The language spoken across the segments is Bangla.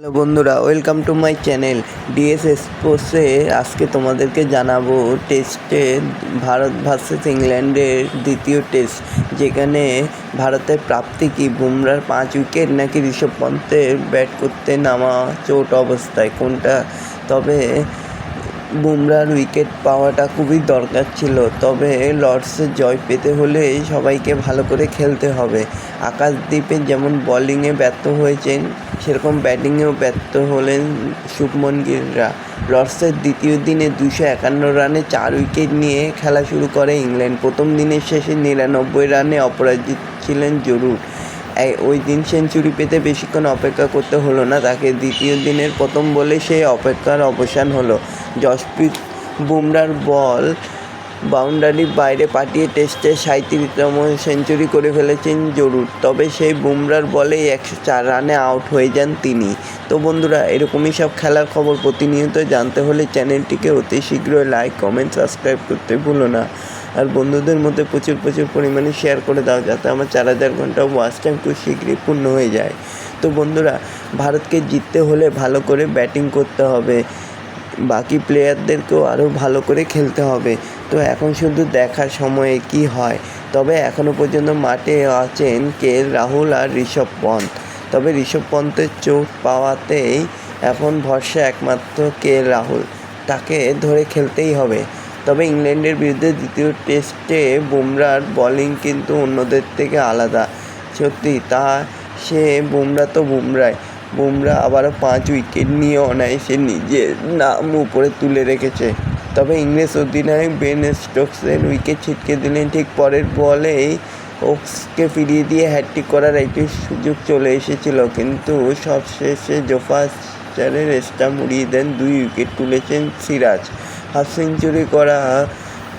হ্যালো বন্ধুরা welcome to my channel DS স্পোর্টসে আজকে তোমাদেরকে জানাব টেস্টে ভারত ভার্সেস ইংল্যান্ডের দ্বিতীয় টেস্ট যেখানে ভারতের প্রাপ্তি কি? বুমরার পাঁচ উইকেট নাকি ঋষভ পন্থের ব্যাট করতে নামা চোট অবস্থায়? কোনটা? তবে বুমরার উইকেট পাওয়াটা খুবই দরকার ছিল, তবে লর্ডসে জয় পেতে হলে সবাইকে ভালো করে খেলতে হবে। আকাশদ্বীপে যেমন বোলিংয়ে ব্যর্থ হয়েছেন সেরকম ব্যাটিংয়েও ব্যর্থ হলেন শুভমন গিলরা লর্ডসের দ্বিতীয় দিনে দুশো একান্ন রানে চার উইকেট নিয়ে খেলা শুরু করে ইংল্যান্ড। প্রথম দিনের শেষে নিরানব্বই রানে অপরাজিত ছিলেন জরুর। ওই দিন সেঞ্চুরি পেতে বেশিক্ষণ অপেক্ষা করতে হলো না, তাকে দ্বিতীয় দিনের প্রথম বলে সেই অপেক্ষার অবসান হলো। জসপ্রীত বুমরার বল বাউন্ডারির বাইরে পাঠিয়ে টেস্টে সাঁত্রিশতম সেঞ্চুরি করে ফেলেছেন জরুর, তবে সেই বুমরার বলেই একশো চার রানে আউট হয়ে যান তিনি। তো বন্ধুরা, এরকমই সব খেলার খবর প্রতিনিয়ত জানতে হলে চ্যানেলটিকে অতি শীঘ্রই লাইক, কমেন্ট, সাবস্ক্রাইব করতে ভুলো না। আর বন্ধুদের মধ্যে প্রচুর প্রচুর পরিমাণে শেয়ার করে দাও, যাতে আমার চার হাজার ঘণ্টা ওয়াচ টাইম খুব শীঘ্রই পূর্ণ হয়ে যায়। তো বন্ধুরা, ভারতকে জিততে হলে ভালো করে ব্যাটিং করতে হবে। বাকি প্লেয়ারদেরকেও আরও ভালো করে খেলতে হবে। তো এখন শুধু দেখার সময়ে কি হয়? তবে এখনও পর্যন্ত মাঠে আছেন কে? রাহুল আর ঋষভ পন্থ তবে ঋষভ পন্থের চোট পাওয়াতেই এখন ভরসা একমাত্র কে? রাহুল। তাকে ধরে খেলতেই হবে। তবে ইংল্যান্ডের বিরুদ্ধে দ্বিতীয় টেস্টে বুমরার বোলিং কিন্তু অন্যদের থেকে আলাদা। সত্যি, তা সে বুমরা তো বুমরাই বুমরা আবারও পাঁচ উইকেট নিয়ে অনায়াসে নিজের নাম উপরে তুলে রেখেছে। তবে ইংরেজ অধিনায়ক বেন স্টোকসের উইকেট ছিটকে দিলেন ঠিক পরের বলেই ওক্সকে ফিরিয়ে দিয়ে হ্যাট্রিক করার একটি সুযোগ চলে এসেছিল। কিন্তু সবশেষে জোফাস চারের স্টাম্প উড়িয়ে দেন, দুই উইকেট তুলেছেন সিরাজ। হাফ সেঞ্চুরি করা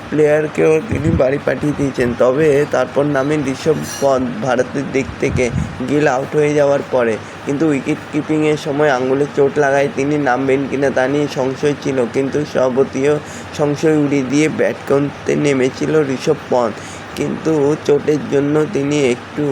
প্লেয়ারকেও তিনি বাড়ি পাঠিয়ে দিয়েছেন। তবে তারপর নামে ঋষভ পন্থ ভারতের দিক থেকে গিল আউট হয়ে যাওয়ার পরে। কিন্তু উইকেট কিপিংয়ের সময় আঙুলে চোট লাগায় তিনি নামবেন কিনা তা নিয়ে সংশয় ছিল। কিন্তু সবতীয় সংশয় উড়িয়ে দিয়ে ব্যাট করতে নেমেছিল ঋষভ পন্থ। কিন্তু চোটের জন্য তিনি একটু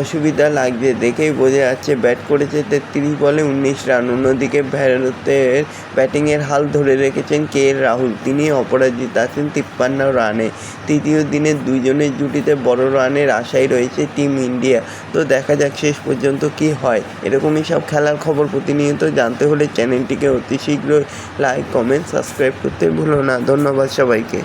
অসুবিধা লাগবে দেখেই বোঝা যাচ্ছে ব্যাট করেছে তেত্রিশ বলে উনিশ রান। অন্যদিকে ভারতের ব্যাটিংয়ের হাল ধরে রেখেছেন কে এল রাহুল। তিনি অপরাজিত আছেন তিপ্পান্ন রানে। তৃতীয় দিনে দুজনের জুটিতে বড় রানের আশাই রয়েছে টিম ইন্ডিয়া। তো দেখা যাক শেষ পর্যন্ত কি হয়। এরকমই সব খেলার খবর প্রতিনিয়ত জানতে হলে চ্যানেলটিকে অতি শীঘ্রই লাইক কমেন্ট সাবস্ক্রাইব করতে ভুলো না। ধন্যবাদ সবাইকে।